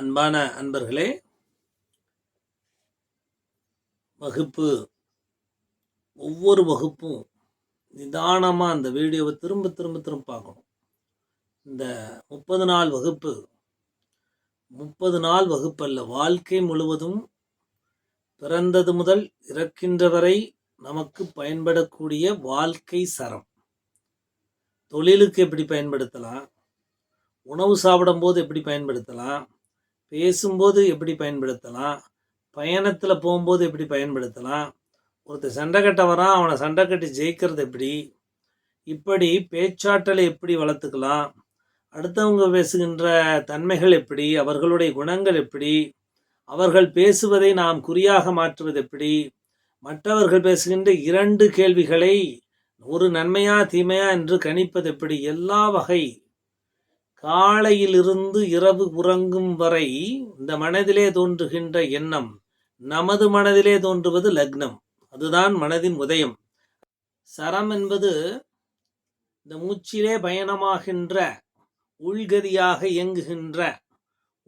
அன்பான அன்பர்களே வகுப்பு ஒவ்வொரு வகுப்பும் நிதானமாக அந்த வீடியோவை திரும்ப திரும்ப திரும்ப பார்க்கணும். இந்த முப்பது நாள் வகுப்பு முப்பது நாள் வகுப்பல்ல வாழ்க்கை முழுவதும் பிறந்தது முதல் இறக்கின்ற வரை நமக்கு பயன்படக்கூடிய வாழ்க்கை சரம். தொழிலுக்கு எப்படி பயன்படுத்தலாம்? உணவு சாப்பிடும்போது எப்படி பயன்படுத்தலாம்? பேசும்போது எப்படி பயன்படுத்தலாம்? பயணத்தில் போகும்போது எப்படி பயன்படுத்தலாம்? ஒருத்தர் சண்டை கட்ட வரான் அவனை சண்டை கட்டி ஜெயிக்கிறது எப்படி? இப்படி பேச்சாற்றலை எப்படி வளர்த்துக்கலாம்? அடுத்தவங்க பேசுகின்ற தன்மைகள் எப்படி? அவர்களுடைய குணங்கள் எப்படி? அவர்கள் பேசுவதை நாம் குறியாக மாற்றுவது எப்படி? மற்றவர்கள் பேசுகின்ற இரண்டு கேள்விகளை ஒரு நன்மையா தீமையா என்று கணிப்பது எப்படி? எல்லா வகை காலையிலிருந்து இரவு உறங்கும் வரை இந்த மனதிலே தோன்றுகின்ற எண்ணம் நமது மனதிலே தோன்றுவது லக்னம். அதுதான் மனதின் உதயம். சரம் என்பது இந்த மூச்சிலே பயணமாகின்ற உள்கதியாக இயங்குகின்ற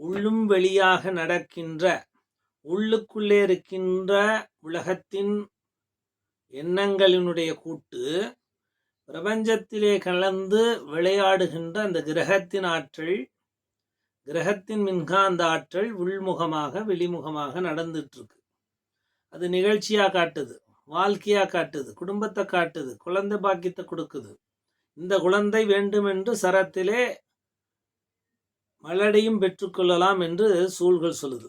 உள்ளும் வெளியாக நடக்கின்ற உள்ளுக்குள்ளே இருக்கின்ற உலகத்தின் எண்ணங்களினுடைய கூட்டு பிரபஞ்சத்திலே கலந்து விளையாடுகின்ற அந்த கிரகத்தின் ஆற்றல் கிரகத்தின் மின்காந்த ஆற்றல் உள்முகமாக வெளிமுகமாக நடந்துட்டு இருக்கு அது நிகழ்ச்சியா காட்டுது வாழ்க்கையா காட்டுது குடும்பத்தை காட்டுது குழந்தை பாக்கியத்தை கொடுக்குது. இந்த குழந்தை வேண்டும் என்று சரத்திலே மலடியும் பெற்றுக்கொள்ளலாம் என்று சூழ்கள் சொல்லுது.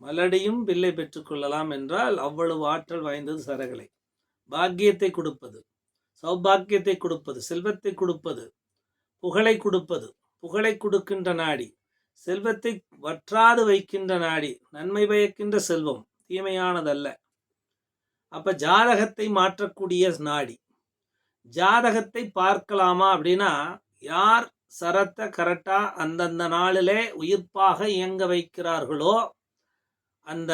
மலடியும் பிள்ளை பெற்றுக்கொள்ளலாம் என்றால் அவ்வளவு ஆற்றல் வாய்ந்தது சரகளை. பாக்கியத்தை கொடுப்பது. சௌபாக்கியத்தை கொடுப்பது செல்வத்தை கொடுப்பது புகழை கொடுப்பது புகழை கொடுக்கின்ற நாடி செல்வத்தை வற்றாது வைக்கின்ற நாடி நன்மை பயக்கின்ற செல்வம் தீமையானதல்ல. அப்ப ஜாதகத்தை மாற்றக்கூடிய நாடி ஜாதகத்தை பார்க்கலாமா அப்படின்னா யார் சரத்தை கரெக்டா அந்தந்த நாளிலே உயிர்ப்பாக இயங்க வைக்கிறார்களோ அந்த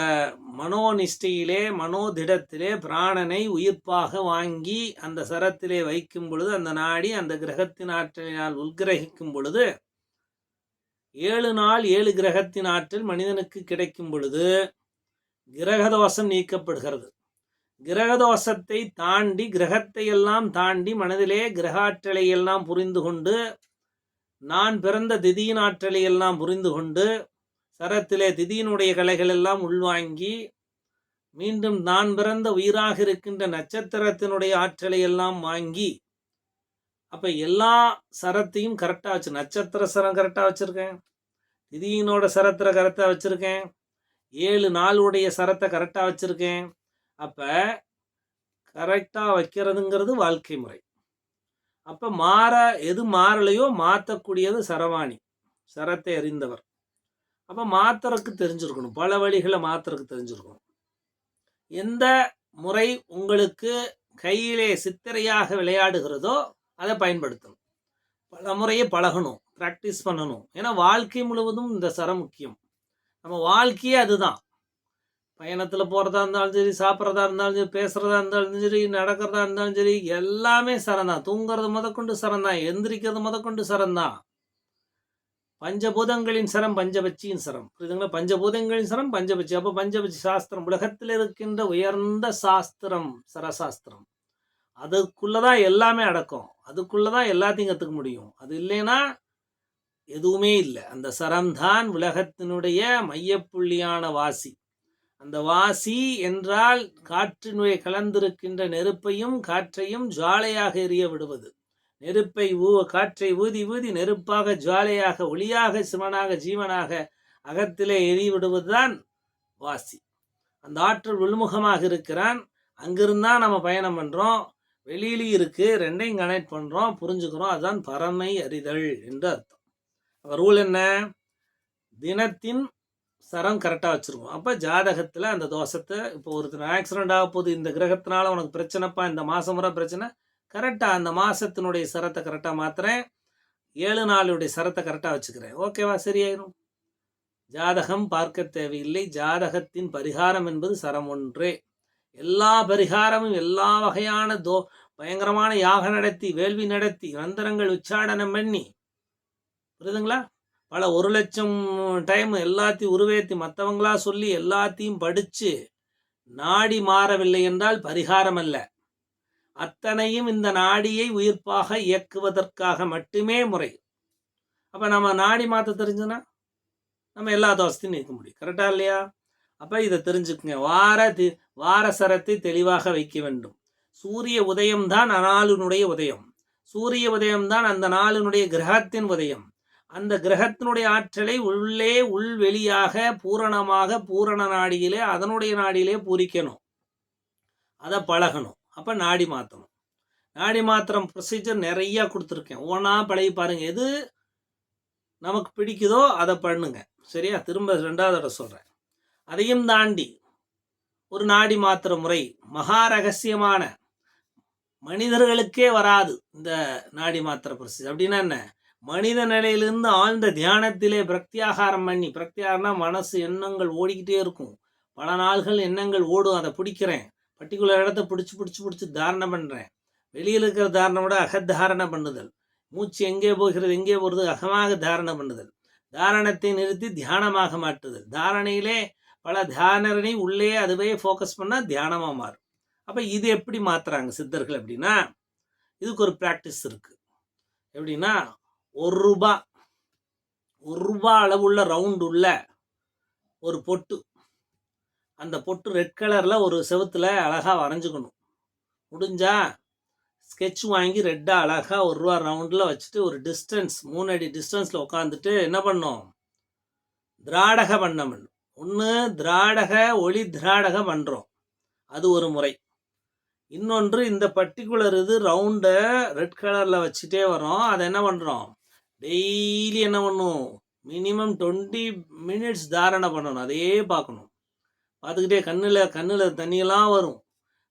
மனோனிஷ்டையிலே மனோதிடத்திலே பிராணனை உயிர்ப்பாக வாங்கி அந்த சரத்திலே வைக்கும் பொழுது அந்த நாடி அந்த கிரகத்தின் ஆற்றலினால் உள்கிரகிக்கும் பொழுது ஏழு நாள் ஏழு கிரகத்தின் ஆற்றல் மனிதனுக்கு கிடைக்கும் பொழுது கிரகதோஷம் நீக்கப்படுகிறது. கிரகதோஷத்தை தாண்டி கிரகத்தை எல்லாம் தாண்டி மனதிலே கிரகாற்றலை எல்லாம் புரிந்து கொண்டு நான் பிறந்த திதியின் ஆற்றலை எல்லாம் புரிந்து கொண்டு சரத்திலே திதியினுடைய கலைகள் எல்லாம் உள்வாங்கி மீண்டும் நான் பிறந்த உயிராக இருக்கின்ற நட்சத்திரத்தினுடைய ஆற்றலை எல்லாம் வாங்கி அப்ப எல்லா சரத்தையும் கரெக்டாக வச்சு நட்சத்திர சரம் கரெக்டாக வச்சிருக்கேன். திதியினோட சரத்திர கரெக்டாக வச்சிருக்கேன். ஏழு நாளுடைய சரத்தை கரெக்டாக வச்சிருக்கேன். அப்ப கரெக்டாக வைக்கிறதுங்கிறது வாழ்க்கை முறை. அப்ப மாற எது மாறலையோ மாற்றக்கூடியது சரவாணி. சரத்தை அறிந்தவர். அப்போ மாத்திரக்கு தெரிஞ்சிருக்கணும். பல வழிகளை மாத்திரக்கு தெரிஞ்சிருக்கணும். எந்த முறை உங்களுக்கு கையிலே சித்திரையாக விளையாடுகிறதோ அதை பயன்படுத்தணும். பல முறையை பழகணும். ப்ராக்டிஸ் பண்ணணும். ஏன்னா வாழ்க்கை முழுவதும் இந்த சரம் முக்கியம். நம்ம வாழ்க்கையே அதுதான். பயணத்தில் போகிறதா இருந்தாலும் சரி சாப்பிட்றதா இருந்தாலும் சரி பேசுகிறதா இருந்தாலும் சரி நடக்கிறதா இருந்தாலும் சரி எல்லாமே சரம் தான் தூங்குறது முதற்கொண்டு சரம் தான் எந்திரிக்கிறது முதற்கொண்டு சரம் தான் பஞ்சபூதங்களின் சரம் பஞ்சபட்சியின் சரம். புரியுதுங்களா? பஞ்சபூதங்களின் சரம் பஞ்சபட்சி. அப்போ பஞ்சபட்சி சாஸ்திரம் உலகத்தில் இருக்கின்ற உயர்ந்த சாஸ்திரம் சரசாஸ்திரம். அதுக்குள்ளதான் எல்லாமே அடக்கம். அதுக்குள்ளதான் எல்லாத்தையும் கற்றுக்க முடியும். அது இல்லைன்னா எதுவுமே இல்லை. அந்த சரம்தான் உலகத்தினுடைய மையப்புள்ளியான வாசி. அந்த வாசி என்றால் காற்றினுடைய கலந்திருக்கின்ற நெருப்பையும் காற்றையும் ஜுவாலையாக எரிய விடுவது. நெருப்பை ஊ காற்றை ஊதி ஊதி நெருப்பாக ஜுவாலையாக ஒளியாக சிவனாக ஜீவனாக அகத்திலே எரிவிடுவதுதான் வாசி. அந்த ஆற்றல் உள்முகமாக இருக்கிறான். அங்கிருந்தான் நம்ம பயணம் பண்ணுறோம் வெளியிலையும் இருக்குது ரெண்டையும் கனெக்ட் பண்ணுறோம் புரிஞ்சுக்கிறோம். அதுதான் பரமை அறிதல் என்று அர்த்தம். ரூல் என்ன? தினத்தின் சரம் கரெக்டாக வச்சுருக்கோம். அப்போ ஜாதகத்தில் அந்த தோஷத்தை இப்போ ஒருத்தர் ஆக்சிடென்ட் ஆக போகுது. இந்த கிரகத்தினால உனக்கு பிரச்சனைப்பா? இந்த மாதம் முறை பிரச்சனை? கரெக்டாக அந்த மாதத்தினுடைய சரத்தை கரெக்டாக மாற்றுறேன் ஏழு நாளுடைய சரத்தை கரெக்டாக வச்சுக்கிறேன். ஓகேவா சரியாயிரும். ஜாதகம் பார்க்க தேவையில்லை. ஜாதகத்தின் பரிகாரம் என்பது சரம் ஒன்றே. எல்லா பரிகாரமும் எல்லா வகையான தோ பயங்கரமான யாக நடத்தி வேள்வி நடத்தி மந்திரங்கள் உச்சாடனம் பண்ணி. புரியுதுங்களா? பல ஒரு லட்சம் டைம் எல்லாத்தையும் உருவேற்றி மற்றவங்களா சொல்லி எல்லாத்தையும் படித்து நாடி மாறவில்லை என்றால் பரிகாரம் அல்ல. அத்தனையும் இந்த நாடியை உயிர்ப்பாக இயக்குவதற்காக மட்டுமே முறை அப்போ நம்ம நாடி மாற்ற தெரிஞ்சுன்னா நம்ம எல்லா தோசத்தையும் நீக்க முடியும். கரெக்டா இல்லையா? அப்போ இதை தெரிஞ்சுக்குங்க. வார தி வார சரத்தை தெளிவாக வைக்க வேண்டும். சூரிய உதயம்தான் அநாளினுடைய உதயம். சூரிய உதயம்தான் அந்த நாளினுடைய கிரகத்தின் உதயம். அந்த கிரகத்தினுடைய ஆற்றலை உள்ளே உள்வெளியாக பூரணமாக பூரண நாடியிலே அதனுடைய நாடியிலே பூரிக்கணும். அதை பழகணும். அப்போ நாடி மாற்றணும் நாடி மாத்திரம் ப்ரொசீஜர் நிறையா கொடுத்துருக்கேன். ஒவ்வொன்றா பழகி பாருங்கள் எது நமக்கு பிடிக்குதோ அதை பண்ணுங்க. சரியா? திரும்ப ரெண்டாவது தடவை சொல்கிறேன் அதையும் தாண்டி ஒரு நாடி மாத்திர முறை மகா ரகசியமான மனிதர்களுக்கே வராது இந்த நாடி மாத்திர ப்ரொசீஜர் அப்படின்னா என்ன? மனித நிலையிலிருந்து ஆழ்ந்த தியானத்திலே பிரத்யாகாரம் பண்ணி பிரத்யாகம்னா மனசு எண்ணங்கள் ஓடிக்கிட்டே இருக்கும். பல நாள்கள் எண்ணங்கள் ஓடும். அதை பிடிக்கிறேன். பர்டிகுலர் இடத்த பிடிச்சி பிடிச்சி பிடிச்சி தாரணம் பண்ணுறேன் வெளியில் இருக்கிற தாரணம் விட அகத்தாரணை பண்ணுதல். மூச்சு எங்கே போகிறது எங்கே போகிறது அகமாக தாரணை பண்ணுதல். தாரணத்தை நிறுத்தி தியானமாக மாற்றுதல். தாரணையிலே பல தியானரனை உள்ளே அதுவே ஃபோக்கஸ் பண்ணால் தியானமாக மாறும். அப்போ இது எப்படி மாற்றுறாங்க சித்தர்கள் அப்படின்னா இதுக்கு ஒரு ப்ராக்டிஸ் இருக்குது எப்படின்னா ஒரு ரூபா ஒரு ரூபா அளவுள்ள ரவுண்டு உள்ள ஒரு பொட்டு அந்த பொட்டு ரெட் கலரில் ஒரு செவுத்துல அழகாக வரைஞ்சிக்கணும். முடிஞ்சா ஸ்கெட்ச் வாங்கி ரெட்டாக அழகாக ஒரு ரூபா ரவுண்டில் வச்சுட்டு ஒரு டிஸ்டன்ஸ் மூணு அடி டிஸ்டன்ஸில் உட்காந்துட்டு என்ன பண்ணோம்? திராடக பண்ணம் ஒன்று திராடக ஒளி திராடக பண்ணுறோம் அது ஒரு முறை. இன்னொன்று இந்த பர்டிகுலர் இது ரவுண்டை ரெட் கலரில் வச்சுட்டே வரோம் அதை என்ன பண்ணுறோம் டெய்லி என்ன பண்ணும்? மினிமம் டுவெண்ட்டி மினிட்ஸ் தாரணை பண்ணணும். அதையே பார்க்கணும். பார்த்துக்கிட்டே கண்ணில் கண்ணில் தண்ணியெல்லாம் வரும்.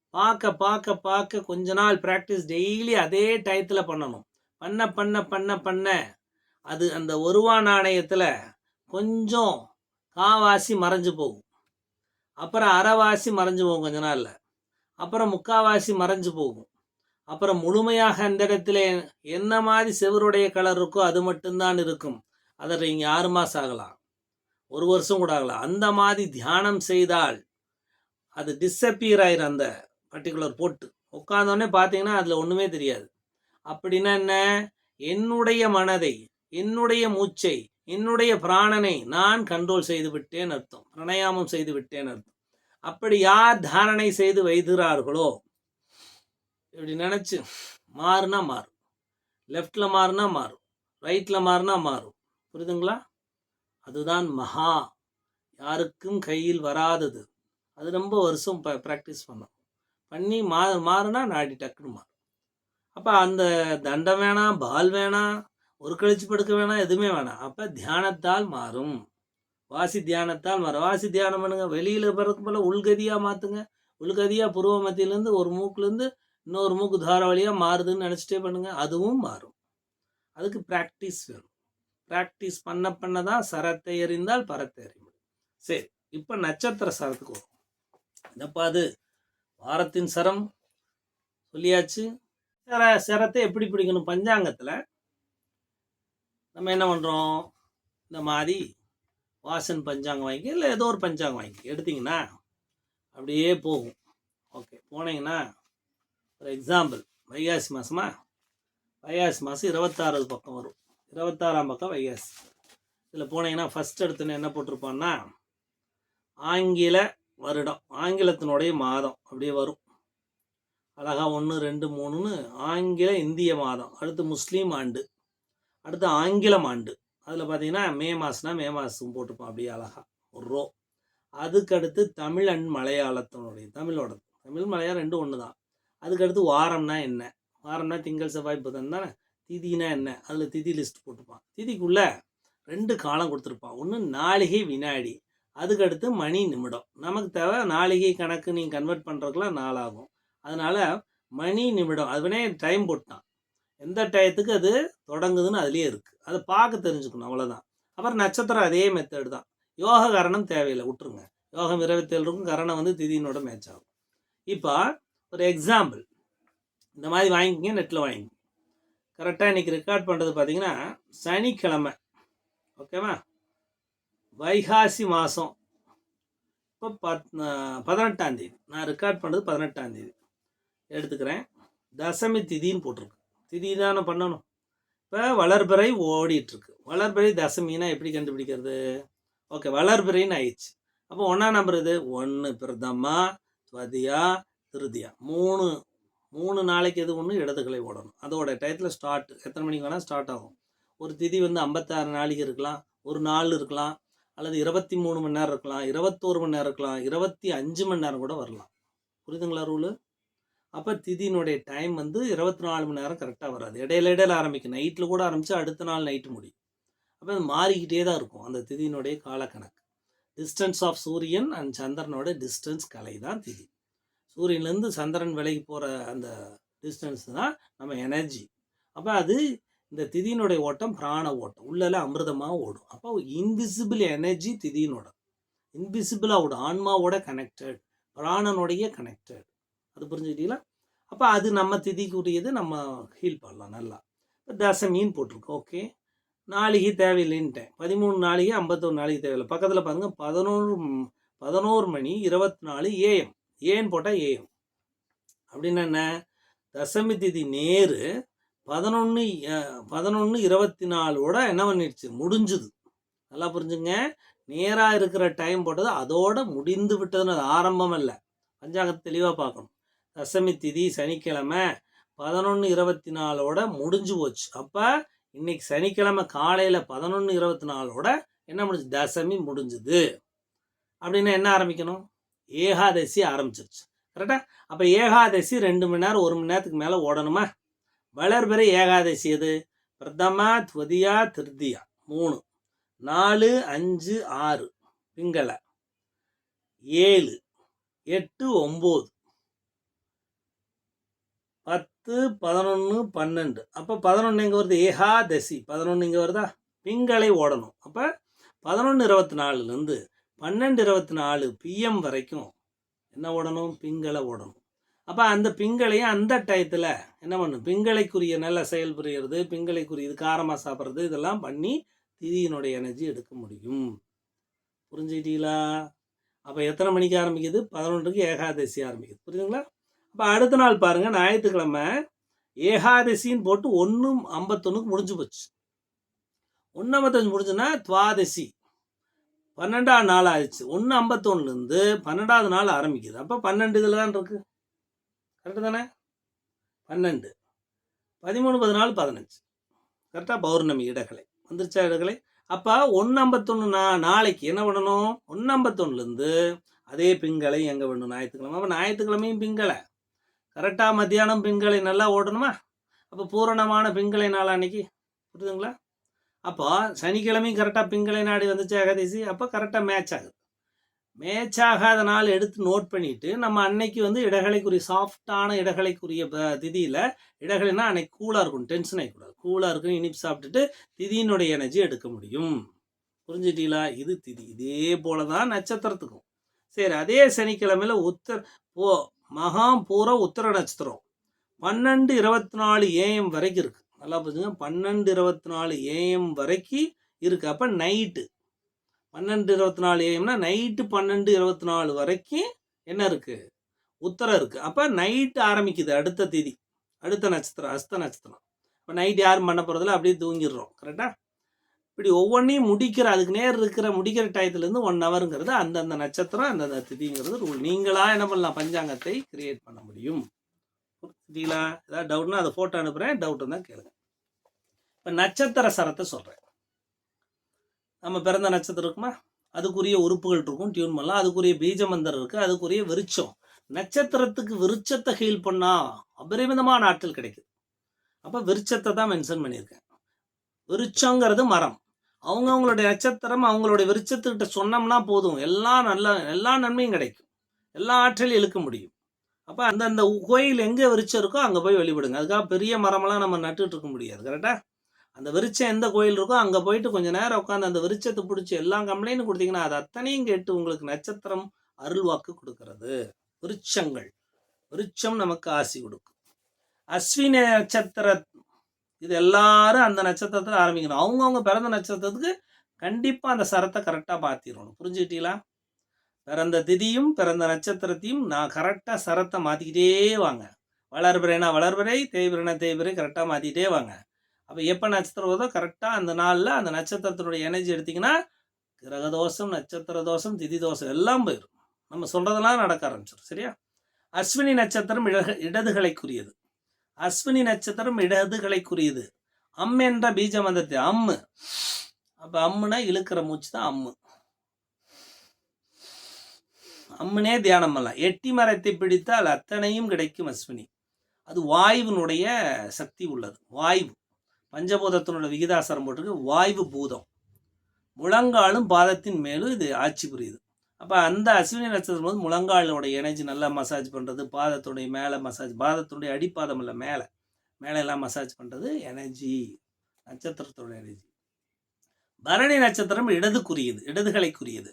பார்க்க பார்க்க பார்க்க கொஞ்ச நாள் ப்ராக்டிஸ் டெய்லி அதே டயத்தில் பண்ணணும். பண்ண பண்ண பண்ண பண்ண. அது அந்த ஒருவா நாணயத்தில் கொஞ்சம் காவாசி மறைஞ்சு போகும். அப்புறம் அரைவாசி மறைஞ்சு போகும் கொஞ்ச நாளில். அப்புறம் முக்காவாசி மறைஞ்சு போகும். அப்புறம் முழுமையாக அந்த இடத்துல என்ன மாதிரி செவருடைய கலர் இருக்கோ அது மட்டும்தான் இருக்கும். அதில் இங்கே ஆறு மாதம் ஆகலாம். ஒரு வருஷம் கூட ஆகலாம் அந்த மாதிரி தியானம் செய்தால் அது டிஸப்பியர் ஆயிரும் அந்த பர்டிகுலர் போட்டு. உட்காந்தோடனே பார்த்தீங்கன்னா அதில் ஒன்றுமே தெரியாது. அப்படின்னா என்ன? என்னுடைய மனதை என்னுடைய மூச்சை என்னுடைய பிராணனை நான் கண்ட்ரோல் செய்து விட்டேன் அர்த்தம். பிரணயாமம் செய்து விட்டேன் அர்த்தம். அப்படி யார் தாரணை செய்து வைக்கிறார்களோ? இப்படி நினச்சி மாறுனா மாறும். லெஃப்டில் மாறுனா மாறும். ரைட்டில் மாறுனா மாறும். புரியுதுங்களா? அதுதான் மகா. யாருக்கும் கையில் வராதது. அது ரொம்ப வருஷம் ப ப்ராக்டிஸ் பண்ணோம். பண்ணி மா மாறுனா நாடி டக்குன்னு மாறும். அப்போ அந்த தண்டம் வேணாம் பால் வேணாம் ஒரு கழிச்சு படுக்க வேணாம் எதுவுமே வேணாம். அப்போ தியானத்தால் மாறும். வாசி தியானத்தால் மாறும். வாசி தியானம் பண்ணுங்க. வெளியில் போகிறதுக்கு போல உள்கதியாக மாற்றுங்க உள்கதியாக புருவ மத்தியிலேருந்து ஒரு மூக்குலேருந்து இன்னொரு மூக்கு தார வழியாக மாறுதுன்னு நினச்சிட்டே பண்ணுங்கள் அதுவும் மாறும். அதுக்கு ப்ராக்டிஸ் வேணும். ப்ராக்டிஸ் பண்ண பண்ண தான் சரத்தை எறிந்தால் பரத்தை எறிய முடியும் சரி இப்போ நட்சத்திர சரத்துக்கு வரும். என்னப்பா அது? வாரத்தின் சரம் சொல்லியாச்சு. சர சரத்தை எப்படி பிடிக்கணும்? பஞ்சாங்கத்தில் நம்ம என்ன பண்ணுறோம் இந்த மாதிரி வாசன் பஞ்சாங்கம் வாங்கி இல்லை ஏதோ ஒரு பஞ்சாங்கம் வாங்கி எடுத்தீங்கன்னா அப்படியே போகும். ஓகே போனீங்கன்னா ஒரு எக்ஸாம்பிள் வைகாசி மாதமா வைகாசி மாதம் இருபத்தாறு பக்கம் வரும். இருபத்தாறாம் பக்கம் வைகாசி இதில் போனீங்கன்னா ஃபஸ்ட் எடுத்துன்னு என்ன போட்டிருப்பான்னா ஆங்கில வருடம் ஆங்கிலத்தினுடைய மாதம் அப்படியே வரும். அழகா ஒன்று ரெண்டு மூணுன்னு ஆங்கில இந்திய மாதம் அடுத்து முஸ்லீம் ஆண்டு அடுத்து ஆங்கிலம் ஆண்டு. அதில் பார்த்தீங்கன்னா மே மாதம்னா மே மாதம் போட்டிருப்பான் அப்படியே அழகா ஒரு ரோ. அதுக்கடுத்து தமிழ் அண்ட் மலையாளத்தினுடைய தமிழோட தமிழ் மலையாளம் ரெண்டும் ஒன்று தான் அதுக்கடுத்து வாரம்னா என்ன? வாரம்னா திங்கள் செவ்வாய் புதன் தானே? திதினா என்ன? அதில் திதி லிஸ்ட் போட்டுப்பான். திதிக்குள்ளே ரெண்டு காலம் கொடுத்துருப்பான். ஒன்று நாளிகை வினாடி அதுக்கடுத்து மணி நிமிடம். நமக்கு தேவை நாளிகை கணக்கு நீங்கள் கன்வெர்ட் பண்ணுறதுக்குலாம் நாளாகும் அதனால் மணி நிமிடம் அதுவனே டைம் போட்டான். எந்த டயத்துக்கு அது தொடங்குதுன்னு அதுலேயே இருக்குது அதை பார்க்க தெரிஞ்சுக்கணும் அவ்வளோதான் அப்புறம் நட்சத்திரம் அதே மெத்தடு தான். யோக கரணம் தேவையில்லை விட்டுருங்க. யோகம் இருபத்தேழு இருக்கும் கரணம் வந்து திதியினோட மேட்ச் ஆகும். இப்போ ஒரு எக்ஸாம்பிள் இந்த மாதிரி வாங்கிக்கிங்க நெட்டில் வாங்கிக்கோங்க. கரெக்டாக இன்றைக்கி ரெக்கார்ட் பண்ணுறது பார்த்திங்கன்னா சனிக்கிழமை. ஓகேவா? வைகாசி மாதம் இப்போ பத் பதினெட்டாந்தேதி நான் ரெக்கார்ட் பண்ணுறது பதினெட்டாந்தேதி எடுத்துக்கிறேன். தசமி திதின்னு போட்டிருக்கு. திதி தானே பண்ணணும். இப்போ வளர்பிறை ஓடிட்டுருக்கு. வளர்பிறை தசமினா எப்படி கண்டுபிடிக்கிறது? ஓகே வளர்பிறைன்னு ஆயிடுச்சு. அப்போ ஒன்றா நம்பர் இது ஒன்று பிரதமா துவதியா திருதியா. மூணு மூணு நாளைக்கு எது ஒன்று இடதுகளை ஓடணும். அதோட டயத்தில் ஸ்டார்ட் எத்தனை மணிக்கு வேணால் ஸ்டார்ட் ஆகும். ஒரு திதி வந்து ஐம்பத்தாறு நாளைக்கு இருக்கலாம் ஒரு நாள் இருக்கலாம் அல்லது இருபத்தி மூணு மணி நேரம் இருக்கலாம் இருபத்தோரு மணி நேரம் இருக்கலாம் இருபத்தி அஞ்சு மணி நேரம் கூட வரலாம். புரியுதுங்களா ரூலு? அப்போ திதியினுடைய டைம் வந்து இருபத்தி நாலு மணி நேரம் கரெக்டாக வராது. இடையில இடையில ஆரம்பிக்கும். நைட்டில் கூட ஆரம்பித்து அடுத்த நாள் நைட்டு முடியும். அப்போ அது மாறிக்கிட்டே தான் இருக்கும் அந்த திதியினுடைய காலக்கணக்கு. டிஸ்டன்ஸ் ஆஃப் சூரியன் அண்ட் சந்திரனோட டிஸ்டன்ஸ் கலை தான் திதி. சூரியன்லேருந்து சந்திரன் விலைக்கு போகிற அந்த டிஸ்டன்ஸ் தான் நம்ம எனர்ஜி அப்போ அது இந்த திதியினுடைய ஓட்டம் பிராண ஓட்டம். உள்ளெல்லாம் அமிர்தமாக ஓடும். அப்போ இன்விசிபிள் எனர்ஜி திதியினோட. இன்விசிபிளாக ஓடும். ஆன்மாவோட கனெக்டட் பிராணனுடைய கனெக்டட் அது புரிஞ்சுக்கிட்டீங்களா? அப்போ அது நம்ம திதிக்குரியது நம்ம ஹீல் பண்ணலாம் நல்லா. இப்போ தசமின்னு போட்டிருக்கோம் ஓகே நாளைக்கு தேவையில்லைன்ட்டேன். பதிமூணு நாளைக்கு ஐம்பத்தொன்று நாளைக்கு தேவையில்லை. பக்கத்தில் பாருங்கள் பதினோரு பதினோரு மணி இருபத்தி நாலு ஏஎம் ஏன்னு போட்டால் ஏயும் அப்படின்னா என்ன? தசமி திதி நேரு பதினொன்று பதினொன்று இருபத்தி நாலோட என்ன பண்ணிடுச்சு? முடிஞ்சுது. நல்லா புரிஞ்சுங்க. நேராக இருக்கிற டைம் போட்டது அதோட முடிந்து விட்டதுன்னு அது ஆரம்பம் இல்லை பஞ்சாங்கத்தை தெளிவாக பார்க்கணும். தசமி திதி சனிக்கிழமை பதினொன்று இருபத்தி நாலோட முடிஞ்சு போச்சு. அப்போ இன்னைக்கு சனிக்கிழமை காலையில் பதினொன்று இருபத்தி நாலோட என்ன முடிஞ்சு தசமி முடிஞ்சுது. அப்படின்னா என்ன ஆரம்பிக்கணும்? ஏகாதசி ஆரம்பிச்சிருச்சு. கரெக்டா அப்போ ஏகாதசி ரெண்டு மணி நேரம் ஒரு மணி நேரத்துக்கு மேலே ஓடணுமா? வளர்பிறை ஏகாதசி எது? பிரதமா துவதியா திருதியா. மூணு. நாலு அஞ்சு ஆறு. பிங்கள ஏழு. எட்டு ஒம்பது. பத்து பதினொன்று பன்னெண்டு. அப்போ பதினொன்று இங்கே வருது? ஏகாதசி. பதினொன்று இங்கே வருதா? பிங்களை ஓடணும். அப்போ பதினொன்று இருபத்தி நாலுலேருந்து பன்னெண்டு இருபத்தி நாலு பிஎம் வரைக்கும் என்ன ஓடணும்? பிங்களை ஓடணும். அப்போ அந்த பிங்களையும் அந்த டயத்தில் என்ன பண்ணும் பிங்களைக்குரிய நல்ல செயல் புரியறது பிங்களைக்குரியது காரமாக சாப்பிட்றது இதெல்லாம் பண்ணி திதியினுடைய எனர்ஜி எடுக்க முடியும். புரிஞ்சுக்கிட்டீங்களா? அப்போ எத்தனை மணிக்கு ஆரம்பிக்குது? பதினொன்றுக்கு ஏகாதசி ஆரம்பிக்குது. புரியுதுங்களா? அப்போ அடுத்த நாள் பாருங்கள் ஞாயிற்றுக்கிழமை ஏகாதசின்னு போட்டு ஒன்று ஐம்பத்தொன்னுக்கு முடிஞ்சு போச்சு. ஒன்று ஐம்பத்தஞ்சு முடிஞ்சுன்னா துவாதசி. பன்னெண்டாவது நாள் ஆயிடுச்சு. ஒன்று ஐம்பத்தொன்னுலேருந்து பன்னெண்டாவது நாள் ஆரம்பிக்குது. அப்போ பன்னெண்டு இதில் தான் இருக்கு. கரெக்டு தானே? பன்னெண்டு. பதிமூணு பதினாலு பதினஞ்சு. கரெக்டாக பௌர்ணமி இடகலை வந்துருச்சா இடகலை அப்போ ஒன்று ஐம்பத்தொன்று நா நாளைக்கு என்ன பண்ணணும்? ஒன்று ஐம்பத்தொன்னுலேருந்து அதே பிங்களை எங்கே வேணும்? ஞாயிற்றுக்கிழமை. அப்போ ஞாயிற்றுக்கிழமையும் பிங்களை கரெக்டாக மத்தியானம் பிங்களை நல்லா ஓடணுமா? அப்போ பூரணமான பிங்களை நாள் அன்னைக்கு. புரியுதுங்களா? அப்போ சனிக்கிழமையும் கரெக்டாக பிங்களை நாடி வந்துச்சு ஏகாதசி அப்போ கரெக்டாக மேட்ச் ஆகுது. மேட்ச் ஆகாத நாள் எடுத்து நோட் பண்ணிவிட்டு நம்ம அன்னைக்கு வந்து இடகலைக்குரிய சாஃப்டான இடகலைக்குரிய ப- திதியில இடகலைனா அன்னைக்கு கூலாக இருக்கும் டென்ஷன் ஆகிக்கூடாது கூலாக இருக்கும் இனிப்பு சாப்பிட்டுட்டு திதியினுடைய எனர்ஜி எடுக்க முடியும். புரிஞ்சுட்டீங்களா? இது திதி. இதே போல தான் நட்சத்திரத்துக்கும். சரி அதே சனிக்கிழமையில் உத்தர போ மகாம் பூரா உத்தர நட்சத்திரம். பன்னெண்டு இருபத்தி நாலு ஏஎம் வரைக்கும் இருக்குது நல்லா புரிஞ்சுங்க. பன்னெண்டு இருபத்தி நாலு ஏஎம் வரைக்கும் இருக்கு. அப்போ நைட்டு பன்னெண்டு இருபத்தி நாலு ஏஎம்னா நைட்டு பன்னெண்டு இருபத்தி நாலு வரைக்கும் என்ன இருக்குது உத்தரம் இருக்குது அப்போ நைட்டு ஆரம்பிக்குது அடுத்த திதி. அடுத்த நட்சத்திரம் அஸ்த நட்சத்திரம். இப்போ நைட் யாரும் பண்ண போகிறதில்ல அப்படியே தூங்கிடுறோம். கரெக்டாக இப்படி ஒவ்வொன்றையும் முடிக்கிற அதுக்கு நேர் இருக்கிற முடிக்கிற டயத்துலேருந்து ஒன் ஹவருங்கிறது அந்தந்த நட்சத்திரம் அந்தந்த திதிங்கிறது ரூல் நீங்களாக என்ன பண்ணலாம்? பஞ்சாங்கத்தை கிரியேட் பண்ண முடியும். புரிஞ்சுட்டீங்களா ஏதாவது டவுட்னா அதை ஃபோட்டோ அனுப்புகிறேன் டவுட் இருந்தால் கேளுங்க. இப்போ நட்சத்திர சரத்தை சொல்கிறேன் நம்ம பிறந்த நட்சத்திரம் இருக்குமா? அதுக்குரிய உறுப்புகள் இருக்கும். டியூன் பண்ணலாம். அதுக்குரிய பீஜ மந்திரம் இருக்குது அதுக்குரிய விருட்சம். நட்சத்திரத்துக்கு விருட்சத்தை ஹீல் பண்ணால் அபரிமிதமான ஆற்றல் கிடைக்குது. அப்போ விருட்சத்தை தான் மென்ஷன் பண்ணியிருக்கேன். விருட்சங்கிறது மரம். அவங்க அவங்களுடைய நட்சத்திரம் அவங்களுடைய விருட்சத்துக்கிட்ட சொன்னோம்னா போதும். எல்லா நல்ல எல்லா நன்மையும் கிடைக்கும். எல்லா ஆற்றலையும் இழுக்க முடியும். அப்போ அந்தந்த கோயில் எங்கே விரிச்சம் இருக்கோ அங்கே போய் வழிபடுங்க. அதுக்காக பெரிய மரமெல்லாம் நம்ம நட்டுட்டு இருக்க முடியாது. கரெக்டாக அந்த விரிச்சம் எந்த கோயில் இருக்கோ அங்கே போயிட்டு கொஞ்சம் நேரம் உட்காந்து அந்த விரிச்சத்தை பிடிச்சி எல்லா கம்ப்ளைண்ட் கொடுத்தீங்கன்னா அது அத்தனையும் கேட்டு உங்களுக்கு நட்சத்திரம் அருள்வாக்கு கொடுக்கறது. விருட்சங்கள். விருட்சம் நமக்கு ஆசி கொடுக்கும். அஸ்வினி நட்சத்திர இது எல்லாரும் அந்த நட்சத்திரத்தில் ஆரம்பிக்கணும். அவங்கவுங்க பிறந்த நட்சத்திரத்துக்கு கண்டிப்பாக அந்த சரத்தை கரெக்டாக பார்த்திடணும் புரிஞ்சுக்கிட்டீங்களா? பிறந்த திதியும் பிறந்த நட்சத்திரத்தையும் நான் கரெக்டாக சரத்தை மாற்றிக்கிட்டே வாங்க. வளர்பிறைனா வளர்பிறை தேய்பிறைனா தேய்பிறை கரெக்டாக மாற்றிக்கிட்டே வாங்க. அப்போ எப்போ நட்சத்திரம் வருதோ கரெக்டாக அந்த நாளில் அந்த நட்சத்திரத்தினுடைய எனர்ஜி எடுத்திங்கன்னா கிரக தோஷம் நட்சத்திர தோஷம் திதி தோஷம் எல்லாம் போயிடும் நம்ம சொல்கிறதெல்லாம் நடக்க ஆரம்பிச்சிடும் சரியா? அஸ்வினி நட்சத்திரம் இடது இடதுகளைக்குரியது. அஸ்வினி நட்சத்திரம் இடதுகளைக்குரியது. அம் என்ற பீஜ மந்திரத்தை அம்மு அப்போ அம்முனா இழுக்கிற மூச்சு தான் அம்மு. அம்முனே தியானம் பண்ணலாம் எட்டி மரத்தை பிடித்தால் அத்தனையும் கிடைக்கும் அஸ்வினி. அது வாயுவினுடைய சக்தி உள்ளது. வாயு. பஞ்சபூதத்தினுடைய விகிதாசாரம் போட்டிருக்கு. வாயு பூதம். முழங்காலும் பாதத்தின் மேலும் இது ஆட்சி புரியுது. அப்போ அந்த அஸ்வினி நட்சத்திரம் போது முழங்காலோடைய எனர்ஜி நல்லா மசாஜ் பண்ணுறது பாதத்துடைய மேலே மசாஜ் பாதத்துடைய அடிப்பாதம் இல்லை மேலே. மேலே எல்லாம் மசாஜ் பண்ணுறது எனர்ஜி நட்சத்திரத்தோட எனர்ஜி பரணி நட்சத்திரம் இடதுக்குரியது இடதுகளைக்குரியது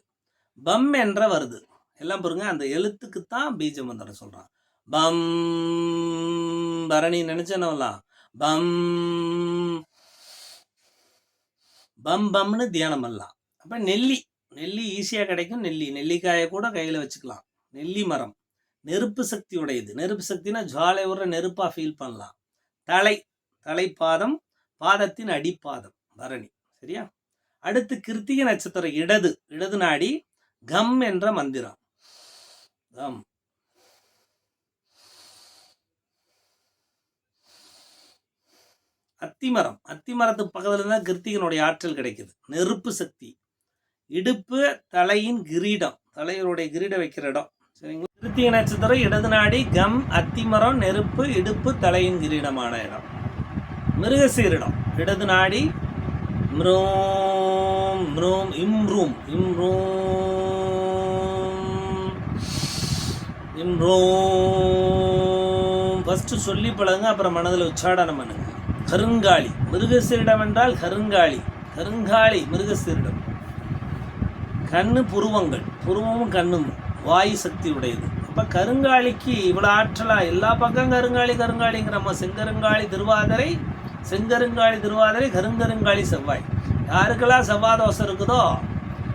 பம் என்ற வருது. எல்லாம் பாருங்க அந்த எழுத்துக்கு தான் பீஜ மந்திரம் சொல்கிறான் பம் பரணி நினச்சனவெல்லாம் பம் பம் பம்னு தியானம் பண்ணலாம். அப்போ நெல்லி நெல்லி ஈஸியாக கிடைக்கும். நெல்லி நெல்லிக்காயை கூட கையில் வச்சுக்கலாம். நெல்லி மரம். நெருப்பு சக்தி உடையது நெருப்பு சக்தினா ஜுவாலை விடுற நெருப்பாக ஃபீல் பண்ணலாம். தலை தலைப்பாதம் பாதத்தின் அடிப்பாதம் பரணி. சரியா? அடுத்து கிருத்திகை நட்சத்திரம் இடது. இடது நாடி கம் என்ற மந்திரம். ஆம். அத்திமரம். அத்திமரத்து பக்கத்தில் தான் கிருத்திகனுடைய ஆற்றல் கிடைக்குது. நெருப்பு சக்தி. இடுப்பு தலையின் கிரீடம். தலைவருடைய கிரீடம் வைக்கிற இடம். சரிங்களா? கிருத்திகை நட்சத்திரம் இடது நாடி கம் அத்திமரம் நெருப்பு இடுப்பு தலையின் கிரீடமான இடம். மிருகசீரிடம் இடது நாடி ம்ரோம் ம்ரோம் இம்ரூம் இம்ரூம். இம்ரோம் ஃபஸ்ட்டு சொல்லி பழகுங்க அப்புறம் மனதில் உச்சாடனம் பண்ணுங்க. கருங்காலி. மிருகசீரிடம் என்றால் கருங்காலி. கருங்காலி மிருகசீரிடம். கண்ணு புருவங்கள். புருவமும் கண்ணும். வாயு சக்தி உடையது. அப்போ கருங்காலிக்கு இவ்வளோ ஆற்றலாக எல்லா பக்கம் கருங்காலி கருங்காலிங்கிறம்ம செங்கருங்காலி திருவாதிரை செங்கருங்காலி திருவாதிரை கருங்கருங்காலி செவ்வாய். யாருக்கெல்லாம் செவ்வாய் தோசை இருக்குதோ?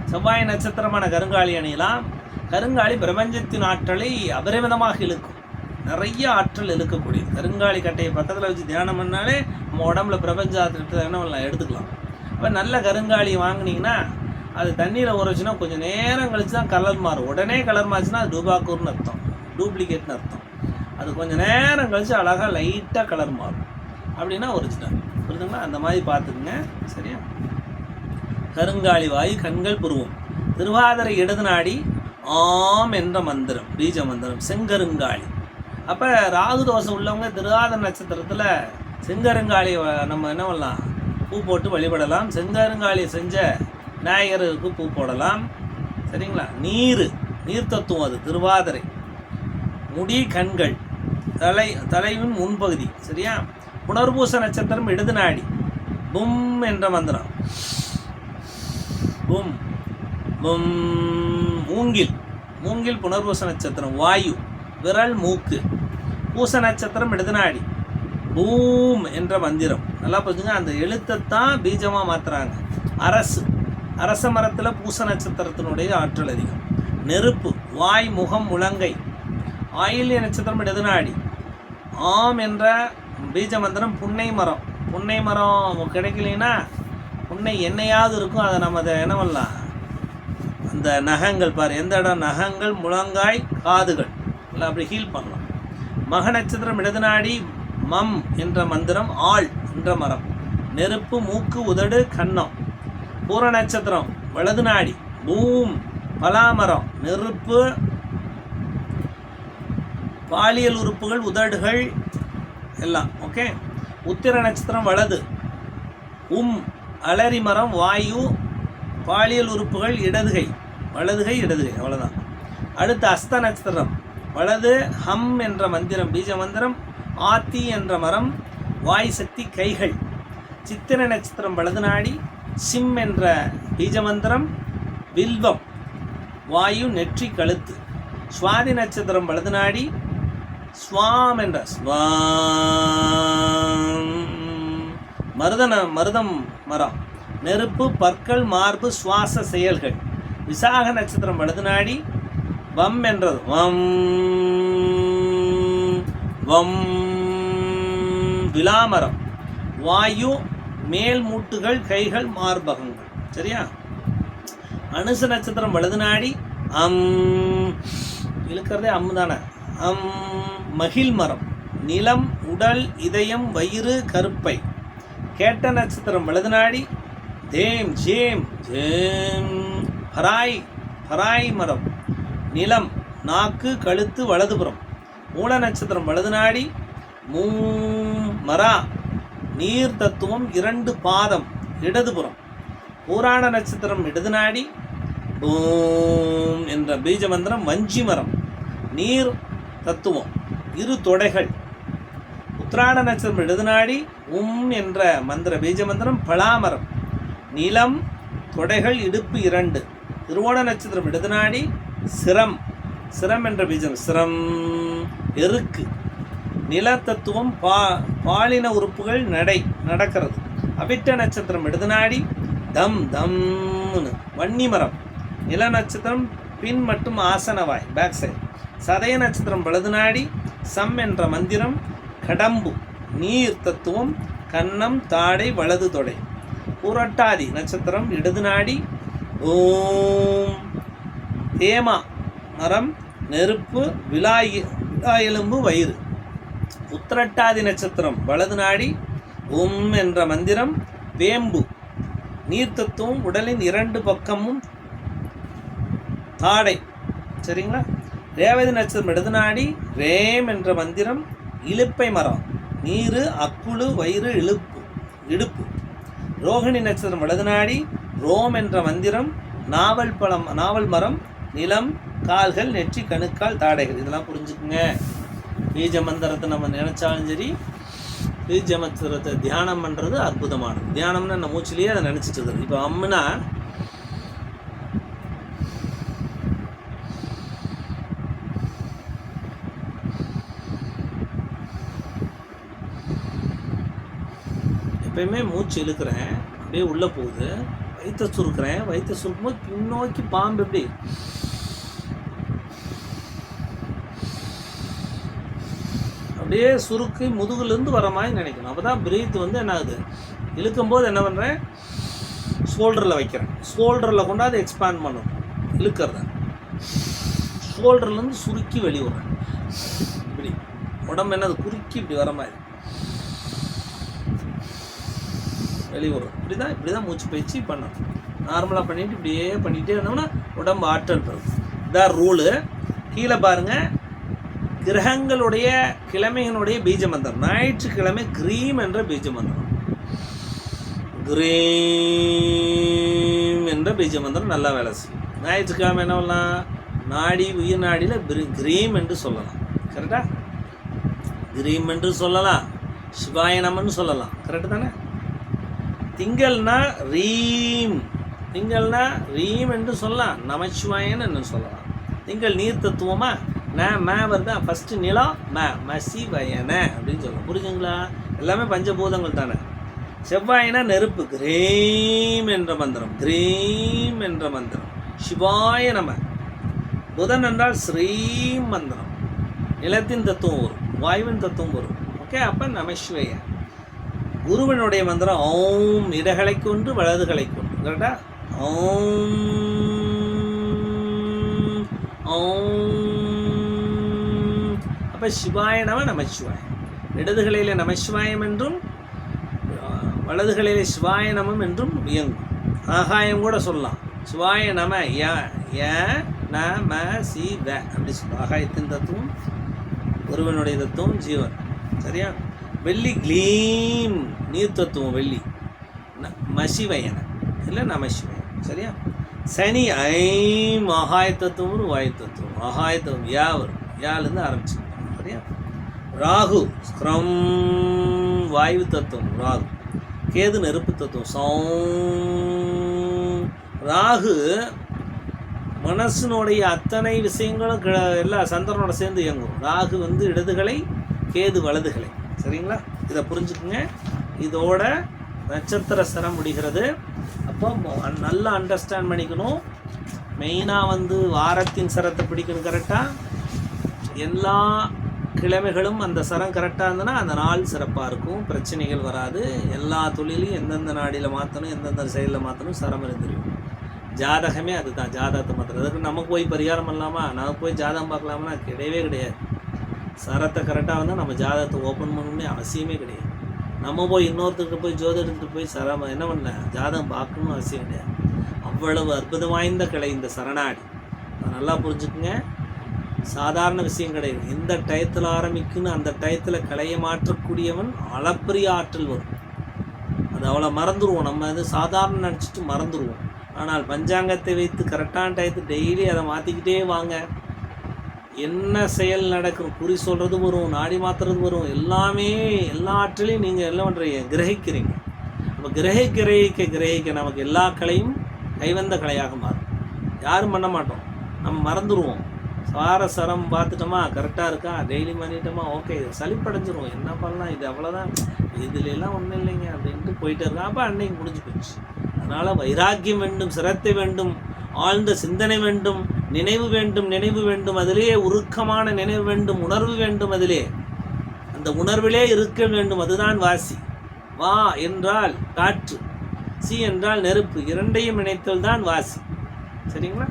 செவ்வாய் நட்சத்திரமான கருங்காலி அணியலாம். கருங்காலி பிரபஞ்சத்தின் ஆற்றலை அபரிமிதமாக இழுக்கும். நிறைய ஆற்றல் இழுக்கக்கூடியது. கருங்காலி கட்டையை பக்கத்தில் வச்சு தியானம் பண்ணாலே நம்ம உடம்புல பிரபஞ்ச ஆற்றல் என்ன எடுத்துக்கலாம். இப்போ நல்ல கருங்காலி வாங்குனீங்கன்னா அது தண்ணியில் ஊறச்சுன்னா கொஞ்சம் நேரம் கழிச்சு தான் கலர் மாறும். உடனே கலர் மாறுச்சுன்னா அது டூபாக்கூர்னு அர்த்தம். டூப்ளிகேட்னு அர்த்தம். அது கொஞ்சம் நேரம் கழிச்சு அழகாக லைட்டாக கலர் மாறும். அப்படின்னா ஒரிஜினல் புரியுதுங்களா அந்த மாதிரி பார்த்துக்குங்க. சரியா? கருங்காலி வாயு கண்கள் புருவம். திருவாதிரை இடது நாடி ஆம் என்ற மந்திரம் பீஜ மந்திரம் செங்கருங்காளி அப்போ ராகு தோஷம் உள்ளவங்க திருவாதிரை நட்சத்திரத்தில் செங்கருங்காளியை வ- நம்ம என்ன பண்ணலாம்? பூ போட்டு வழிபடலாம். செங்கருங்காளியை செஞ்ச விநாயகருக்கு பூ போடலாம். சரிங்களா? நீர் நீர் தத்துவம் அது திருவாதிரை. முடி கண்கள் தலை தலைவின் முன்பகுதி. சரியா? புனர்பூச நட்சத்திரம் இடது நாடி. பும் என்ற மந்திரம். மூங்கில். மூங்கில் புனர்பூச நட்சத்திரம் வாயு விரல் மூக்கு. பூச நட்சத்திரம் இடதுநாடி பூம் என்ற மந்திரம். நல்லா புரிஞ்சுங்க அந்த எழுத்தைத்தான் பீஜமாக மாற்றுறாங்க அரசு. அரச மரத்தில் பூச நட்சத்திரத்தினுடைய ஆற்றல் அதிகம். நெருப்பு வாய் முகம் முழங்கை. ஆயில்ய நட்சத்திரம் இடதுநாடி ஆம் என்ற பீஜ மந்திரம் புன்னை மரம். புன்னை மரம் கிடைக்கலைன்னா புன்னை எண்ணெயாவது இருக்கும் அதை நம்ம அதை என்ன பண்ணலாம்? அந்த நகங்கள் பாரு எந்த இடம்? நகங்கள் முழங்காய் காதுகள். இல்லை அப்படி ஹீல் பண்ணலாம். மக நட்சத்திரம் இடது நாடி மம் என்ற மந்திரம் ஆள் என்ற மரம். நெருப்பு மூக்கு உதடு கன்னம் பூர நட்சத்திரம் வலது நாடி பூம் பலாமரம். நெருப்பு பாலியல் உறுப்புகள் உதடுகள் எல்லாம் ஓகே உத்திர நட்சத்திரம் வலது. உம் அலரி மரம் வாயு பாலியல் உறுப்புகள் இடதுகை. வலதுகை இடதுகை அவ்வளோதான் அடுத்து அஸ்த நட்சத்திரம் வலது ஹம் என்ற மந்திரம் பீஜ மந்திரம் ஆத்தி என்ற மரம் வாய் சக்தி கைகள். சித்திர நட்சத்திரம் வலது நாடி சிம் என்ற பீஜ மந்திரம் வில்வம் வாயு நெற்றி கழுத்து. சுவாதி நட்சத்திரம் வலது நாடி ஸ்வாம் என்ற ஸ்வாம். மருதன மருதம் மரம். நெருப்பு பற்கள் மார்பு சுவாச செயல்கள். விசாக நட்சத்திரம் வலது நாடி வம் என்றது. வம் வம் விலாமரம் வாயு மேல் மூட்டுகள் கைகள் மார்பகங்கள். சரியா? அனுச நட்சத்திரம் வலது நாடி அம் இழுக்கிறதே அம் தானே. அம் மகிழ் மரம். நிலம் உடல் இதயம் வயிறு கருப்பை. கேட்ட நட்சத்திரம் வலது நாடி தேம் ஜேம் ஜேம். ஹராய் ஹராய் மரம் நிலம் நாக்கு கழுத்து வலதுபுறம். மூல நட்சத்திரம் வலது நாடி மூ மரா நீர் தத்துவம் இரண்டு பாதம் இடதுபுறம். பூராண நட்சத்திரம் இடது நாடி பூம் என்ற பீஜ மந்திரம் வஞ்சி மரம் நீர் தத்துவம் இரு தொடைகள். உத்ராட நட்சத்திரம் இடது நாடி உம் என்ற மந்திர பீஜ மந்திரம் பலாமரம் நிலம் தொடைகள் இடுப்பு இரண்டு. திருவோண நட்சத்திரம் இடது நாடி சிரம். சிரம் என்ற பீஜம். சிரம் எருக்கு. நிலத்தத்துவம் பா பாலின உறுப்புகள் நடை நடக்கிறது. அவிட்ட நட்சத்திரம் இடது நாடி தம் தம்னு. வன்னி மரம். நில நட்சத்திரம் பின் மற்றும் ஆசனவாய் பேக் சைடு சதய நட்சத்திரம் வலது நாடி சம் என்ற மந்திரம் கடம்பு. நீர் தத்துவம் கன்னம் தாடை வலது தொடை. புரட்டாதி நட்சத்திரம் இடது நாடி ஓம். தேமா மரம் நெருப்பு விலாயி விழா எலும்பு வயிறு. உத்திரட்டாதி நட்சத்திரம் வலது நாடி ஓம் என்ற மந்திரம் வேம்பு. நீர் தத்துவம் உடலின் இரண்டு பக்கமும் தாடை. சரிங்களா? ரேவதி நட்சத்திரம் இடதுநாடி ரேம் என்ற மந்திரம் இலுப்பை மரம். நீரு அக்குழு வயிறு இழுப்பு இடுப்பு. ரோகிணி நட்சத்திரம் வலது நாடி ரோம் என்ற மந்திரம் நாவல் பழம் நாவல் மரம் நிலம் கால்கள் நெற்றி கணுக்கால் தாடைகள். இதெல்லாம் புரிஞ்சுக்குங்க. பீஜ மந்திரத்தை நம்ம நினச்சாலும் சரி பீஜ மந்திரத்தை தியானம் பண்ணுறது அற்புதமானது. தியானம்னா நம்ம மூச்சிலேயே அதை நினச்சிட்டு இருக்குது இப்போ அம்முனா எப்பயுமே மூச்சு இழுக்கிறேன் அப்படியே உள்ளே போகுது. வயிற்ற சுருக்கிறேன். வயிற்ற சுருக்கும்போது பின்னோக்கி பாம்பு எப்படி? அப்படியே சுருக்கி முதுகுலேருந்து வர மாதிரி நினைக்கணும். அப்போ தான் பிரீத் வந்து என்ன ஆகுது? இழுக்கும்போது என்ன பண்ணுறேன் ஷோல்டரில் வைக்கிறேன். ஷோல்டரில் கொண்டாந்து எக்ஸ்பேண்ட் பண்ணும். இழுக்கிறத. ஷோல்டர்லேருந்து சுருக்கி வெளிவிடுறேன் இப்படி. உடம்பு என்னது? குறுக்கி இப்படி வர மாதிரி. வெளிவிடுறோம். இப்படி தான் இப்படி தான் மூச்சு பயிற்சி பண்ணணும். நார்மலாக பண்ணிட்டு இப்படியே பண்ணிகிட்டே இருந்தோம்னா உடம்பு ஆற்றல் பெறும் இதான் ரூலு கீழே பாருங்கள் கிரகங்களுடைய கிழமைகளுடைய பீஜ மந்திரம் ஞாயிற்றுக்கிழமை கிரீம் என்ற பீஜ மந்திரம் கிரீம் என்ற பீஜ மந்திரம் நல்லா வேலை செய்யும். ஞாயிற்றுக்கிழமை என்ன பண்ணலாம்? நாடி உயிர் நாடியில் கிரீம் என்று சொல்லலாம். கரெக்டாக கிரீம் என்று சொல்லலாம். சிவாயனம்னு சொல்லலாம். கரெக்டு தானே? திங்கள்னா ரீம். திங்கள்னா ரீம் என்று சொல்லலாம். நமச்சிவாயன் என்று சொல்லலாம். திங்கள் நீர் தத்துவமா? ந ம வருதா? ஃபஸ்ட்டு நிலம் ம மசிவயன அப்படின்னு சொல்லலாம் புரிஞ்சுங்களா? எல்லாமே பஞ்சபூதங்கள் தானே. செவ்வாயினா நெருப்பு. கிரீம் என்ற மந்திரம். கிரீம் என்ற மந்திரம். சிவாய நம. புதன் என்றால் ஸ்ரீம் மந்திரம். நிலத்தின் தத்துவம் வரும். வாயுவின் தத்துவம் வரும். ஓகே? அப்போ நமசிவய குருவனுடைய மந்திரம் ஓம் இடகளை கொண்டு வலதுகளை கொண்டு. கரெக்டா? ஓம் ஓம் அப்போ சிவாய நம நமசிவாயம் இடதுகளில் நமசிவாயம் என்றும் வலதுகளில் சிவாய நமம் என்றும் இயங்கும். ஆகாயம் கூட சொல்லலாம். சிவாய நம ய ய ந ம சி வ. அப்படி சொல்லும் ஆகாயத்தின் தத்துவம் ஒருவனுடைய தத்துவம் ஜீவன். சரியா? வெள்ளி க்ளீம் நீர் தத்துவம் வெள்ளி. ந- மசிவயன. இல்லை நமசிவயன். சரியா? சனி ஐம் ஆகாய தத்துவம் வாயு தத்துவம் ஆகாய தத்துவம் யா வரும். யாலேருந்து ஆரம்பிச்சுக்கணும் சரியா? ராகு ஸ்க்ரம் வாயு தத்துவம் ராகு. கேது நெருப்பு தத்துவம் சௌம். ராகு மனசினுடைய அத்தனை விஷயங்களும் க- எல்லாம் சந்திரனோட சேர்ந்து இயங்கும். ராகு வந்து இடதுகளை கேது வலதுகளை. சரிங்களா? இதை புரிஞ்சுக்குங்க. இதோட நட்சத்திர சரம் முடிகிறது. அப்போ நல்லா அண்டர்ஸ்டாண்ட் பண்ணிக்கணும். மெயினாக வந்து வாரத்தின் சரத்தை பிடிக்கணும் கரெக்டாக எல்லா கிழமைகளும் அந்த சரம் கரெக்டாக இருந்ததுன்னா அந்த நாள் சிறப்பாக இருக்கும். பிரச்சனைகள் வராது. எல்லா தொழிலையும் எந்தெந்த நாடியில் மாற்றணும் எந்தெந்த செயலில் மாற்றணும் சரம் இருந்துருக்கும் ஜாதகமே அதுதான். ஜாதகத்தை மாற்றுறது அதுக்கு நம்ம போய் பரிகாரம் பண்ணலாமா? நம்ம போய் ஜாதகம் பார்க்கலாமா கிடையவே கிடையாது. சரத்தை கரெக்டாக வந்தால் நம்ம ஜாதகத்தை ஓப்பன் பண்ணணும்னு அவசியமே கிடையாது. நம்ம போய் இன்னொருத்தர்கிட்ட போய் ஜோதிடத்துக்கு போய் சரம் என்ன பண்ண ஜாதகம் பார்க்கணும்னு அவசியம் கிடையாது. அவ்வளவு அற்புதம் வாய்ந்த கிளை இந்த சரணாடி அதை நல்லா புரிஞ்சுக்குங்க. சாதாரண விஷயம் கிடையாது. எந்த டயத்தில் ஆரம்பிக்குன்னு அந்த டயத்தில் கலையை மாற்றக்கூடியவன் அளப்பரிய ஆற்றல் வரும். அது அவ்வளோ மறந்துடுவோம் நம்ம இது சாதாரண நினச்சிட்டு மறந்துடுவோம் ஆனால் பஞ்சாங்கத்தை வைத்து கரெக்டான டயத்து டெய்லி அதை மாற்றிக்கிட்டே வாங்க. என்ன செயல் நடக்கும்? குறி சொல்கிறது வரும் நாடி மாற்றுறது வரும். எல்லாமே எல்லா ஆற்றலையும் நீங்கள் என்ன பண்ணுறீங்க கிரகிக்கிறீங்க. அப்போ கிரகி கிரகிக்க கிரகிக்க நமக்கு எல்லா கலையும் கைவந்த கலையாக மாறும். யாரும் பண்ண மாட்டோம். நம்ம மறந்துடுவோம் சார சரம் பார்த்துட்டோமா கரெக்டாக இருக்கா? டெய்லி பண்ணிட்டோமா? ஓகே இது சளிப்படைஞ்சிரும். என்ன பண்ணலாம்? இது அவ்வளோதான் இதுல ஒன்றும் இல்லைங்க அப்படின்ட்டு போயிட்டு இருக்கா அப்போ அன்னைக்கு முடிஞ்சு போச்சு. அதனால் வைராக்கியம் வேண்டும் சிரத்தை வேண்டும் ஆழ்ந்த சிந்தனை வேண்டும். நினைவு வேண்டும் நினைவு வேண்டும் அதிலே உருக்கமான நினைவு வேண்டும் உணர்வு வேண்டும் அதிலே. அந்த உணர்விலே இருக்க வேண்டும் அதுதான் வாசி. வா என்றால் காற்று சி என்றால் நெருப்பு இரண்டையும் இணைத்தல் தான் வாசி. சரிங்களா?